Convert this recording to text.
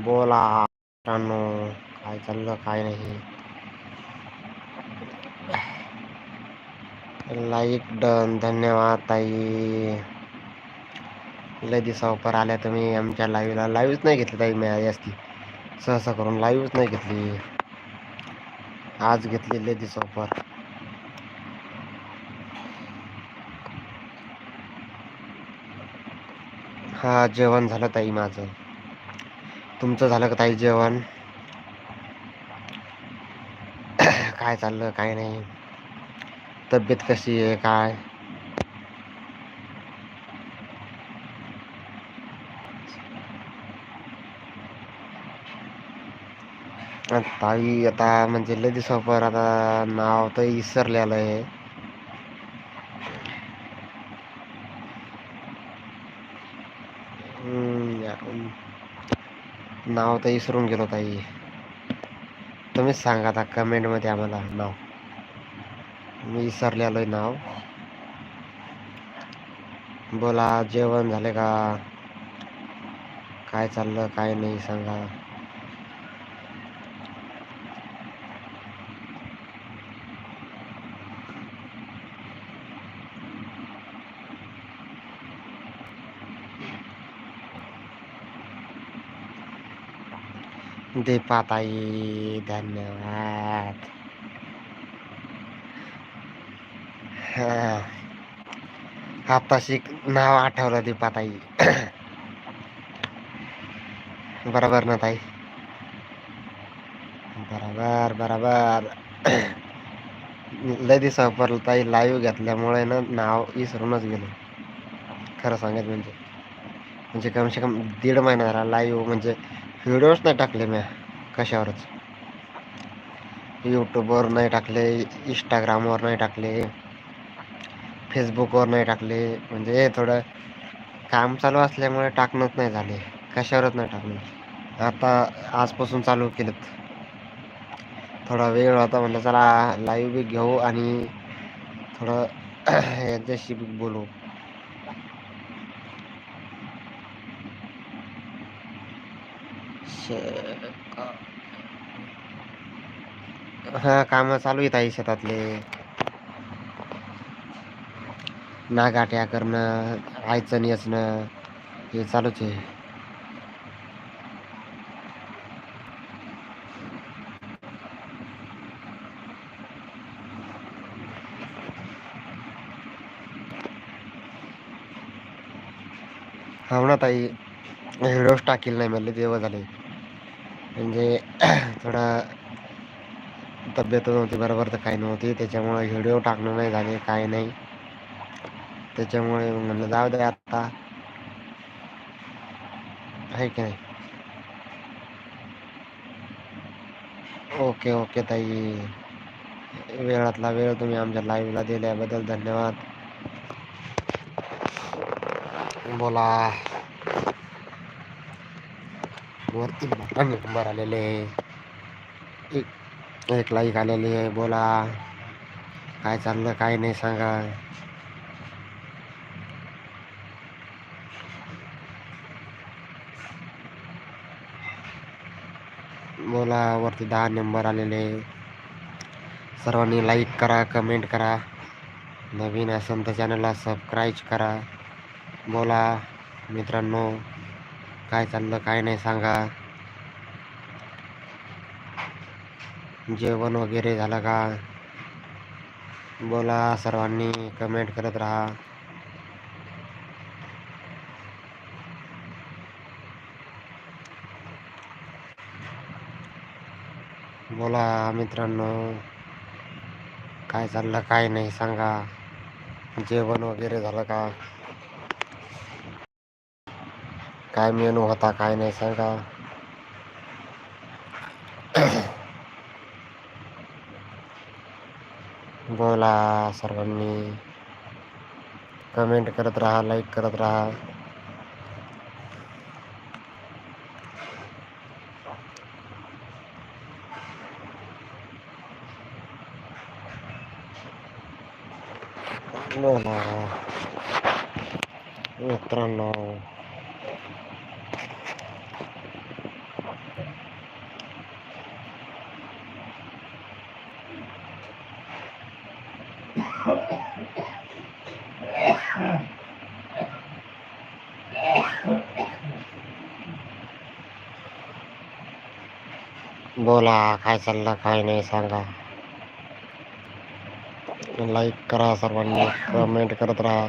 बोला मित्रांनो काय चाललं काय नाही. लाईक डन धन्यवाद ताई. लय दिवसावर आल्या तुम्ही आमच्या लाईव्हला लाईव्हच नाही घेतली ताई मी असती. सहसा करून लाईव्हच नाही घेतली. आज घेतली लय दिवसावर. हा जेवण झालं ताई माझं. तुमचं झालं का ताई जेवण? काय चाललं काय नाही. तब्येत कशी आहे काय? ताई आता म्हणजे लय दिसावर आता नाव तर इसरलेलं आहे. हम्म, नाव तर विसरून गेलो ताई. तुम्हीच सांगा आता कमेंटमध्ये आम्हाला नाव. मी विसरलेलो आहे नाव. बोला जेवण झाले का? काय चाललं काय नाही सांगा. दीपाताई धन्यवाद. हा. आताशी नाव आठवलं दीपाताई बरोबर ना ताई? बरोबर बरोबर. लय दिसावर ताई लाईव्ह घेतल्यामुळे ना नाव विसरूनच गेलो. खरं सांगायचं म्हणजे म्हणजे कमसे कम दीड महिना झाला लाईव्ह म्हणजे व्हिडिओच नाही टाकले मी. कशावरच? यूट्यूबवर नाही टाकले इंस्टाग्रामवर नाही टाकले फेसबुकवर नाही टाकले. म्हणजे थोडं काम चालू असल्यामुळे टाकणंच नाही झाले. कशावरच नाही टाकलं. आता आजपासून चालू केलं थोडा वेळ होता म्हणलं चला लाईव्ह बी घेऊ आणि थोडं यांच्याशी बी बोलू. हा काम चालू येत ताई शेतातले. नागाट्या करणं आयचण वेचणं हे चालूच आहे. हो ना ताई रोज टाकील नाही म्हणले देव झाले. म्हणजे थोडा तब्येत नव्हती बरोबर तर काही नव्हती. त्याच्यामुळे व्हिडिओ टाकणं नाही झाले काही नाही. त्याच्यामुळे म्हणलं जाऊ दे आता. आहे की नाही? ओके ओके ताई. वेळातला वेळ तुम्ही आमच्या लाईव्हला दिल्याबद्दल धन्यवाद. बोला. वरती नंबर आलेले एक एक लाईक आलेली आहे, बोला. काय चाललं काय नाही सांगा. बोला, वरती दहा नंबर आलेले सर्वांनी लाईक करा कमेंट करा. नवीन असेल तर चॅनलला सबस्क्राईब करा. बोला, मित्रांनो. काय चाललं काय नाही सांगा. जेवण वगैरे झालं का? बोला सर्वांनी कमेंट करत राहा. बोला मित्रांनो काय चाललं काय नाही सांगा. जेवण वगैरे झालं का? काय मेनू होता काय नाही सांगा बोला सर्वांनी. कमेंट करत राहा लाईक करत राहा. मित्रांनो. बोला काय चाललं काय नाही सांगा. लाईक करा सर्वांनी कमेंट करत राहा.